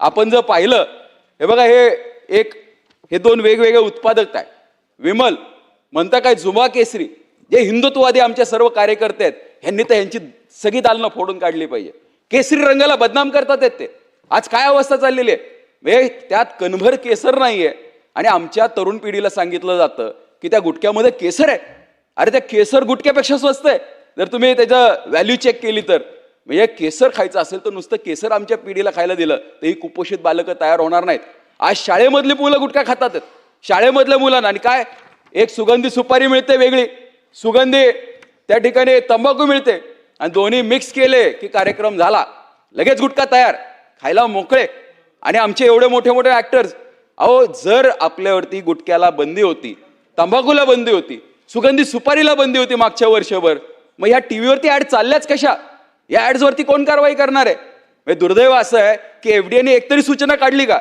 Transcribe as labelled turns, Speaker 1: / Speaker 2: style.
Speaker 1: आपण जर पाहिलं हे बघा हे एक हे दोन वेगवेगळे उत्पादक आहे विमल म्हणता काय जुमा केसरी जे हिंदुत्ववादी आमचे सर्व कार्यकर्ते आहेत ह्यांनी तर ह्यांची सगळी दालनं फोडून काढली पाहिजे. केसरी रंगाला बदनाम करतात आहेत ते. आज काय अवस्था चाललेली आहे? म्हणजे त्यात कणभर केसर नाहीये. आणि आमच्या तरुण पिढीला सांगितलं जातं की त्या गुटख्यामध्ये केसर आहे. अरे त्या केसर गुटख्यापेक्षा स्वस्त आहे. जर तुम्ही त्याचं व्हॅल्यू चेक केली तर. म्हणजे केसर खायचं असेल तर नुसतं केसर आमच्या पिढीला खायला दिलं. तर ही कुपोषित बालकं तयार होणार नाहीत. आज शाळेमधली मुलं गुटखा खातात. शाळेमधल्या मुलांना आणि काय? एक सुगंधी सुपारी मिळते वेगळी. सुगंधी त्या ठिकाणी तंबाखू मिळते. आणि दोन्ही मिक्स केले की कार्यक्रम झाला. लगेच गुटखा तयार. खायला मोकळे. आणि आमचे एवढे मोठे मोठे ऍक्टर्स अहो जर आपल्यावरती गुटख्याला बंदी होती तंबाखूला बंदी होती सुगंधी सुपारीला बंदी होती मागच्या वर्षभर मग ह्या टीव्हीवरती ऍड चालल्याच कशा? या ऍड्सवरती कोण कारवाई करणार आहे? म्हणजे दुर्दैव असं आहे की एफडीएने एकतरी सूचना काढली का?